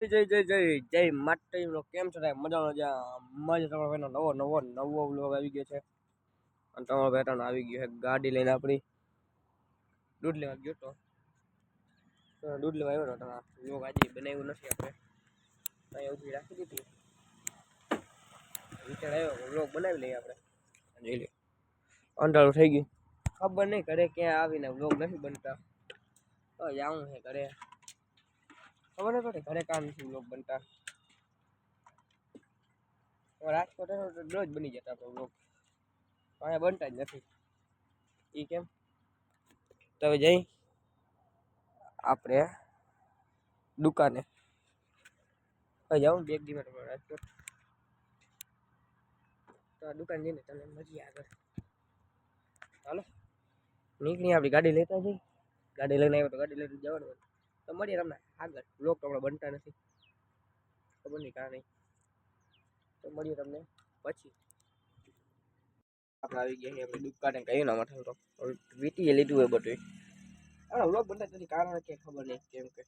જય જય જય જય માટે વ્લોગ કેમ છો સાહેબ? મજાનો જ્યાં મજા તમારો ભાઈનો નવો નવો નવો વ્લોગ આવી ગયો છે. અને તમારો બેટાનો આવી ગયો છે ગાડી લઈને આપણી. દૂધ લેવા ગયો તો. દૂધ લેવા આવ્યો તમારા વ્લોગ આજે બનાવ્યું નથી આપણે. અહીંયા ઊભી રાખી દીધી. વિચાર આવ્યો વ્લોગ બનાવી લઈએ આપણે. જોઈ લઈએ અંધારું થઈ ગયું. ખબર નહીં ઘરે ક્યાં આવીને વ્લોગ નથી બનતા. તો જાઉં છે ઘરે. ખબર નહીં પડે ઘરે કામ નથી બ્લોગ બનતા. રાજકોટ રોજ બની જતા આપણો વ્લોગ અહીંયા બનતા જ નથી. એ કેમ? તો હવે જઈ. આપણે દુકાને. હવે જાઉં બે એક દી માટે રાજકોટ તો. આ દુકાન જઈને તમને મળીએ આગળ. ચાલો નીકળી આપણી ગાડી લેતા જઈ. ગાડી લઈને આવ્યો તો ગાડી લઈને જવાનું. તો મળીએ તમને આગળ. બ્લોગ તો બનતા નથી. ખબર નહીં કાં નહીં. તો મળીએ તમને પછી. આપણે આવી ગયા આપણી દુકાને કહ્યું ના માટે તો. વીટીએ લીધું હોય બધું. આપણે બ્લોગ બનતા નથી, કારણ કે ખબર નહીં, કેમ કે.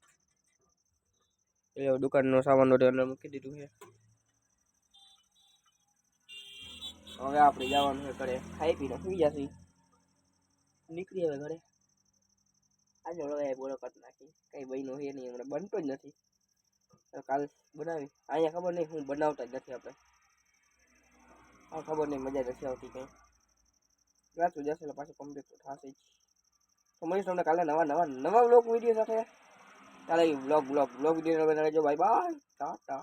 એટલે દુકાનનો સામાન બધું અંદર મૂકી દીધું છે. હવે આપણે જવાનું છે ઘરે. ખાઈ પીને સુઈ જશે. નીકળી હવે ઘરે. આજે એ બોલો કટ નાખી. કઈ બહેનો છે નહીં, હમણાં બનતો જ નથી. કાલ બનાવી અહીંયા ખબર નહીં, હું બનાવતા જ નથી આપણે. હા ખબર નહીં, મજા નથી આવતી કંઈ. રાતું જશે એટલે પાછું કમ્પ્લીટ થશે જ. તો મળીશ તમને કાલે નવા નવા નવા બ્લોગ વીડિયો સાથે. કાલે બ્લોગ બ્લોગ બ્લોગ વીડિયો બનાવી જો બાય બાય. ટાટા.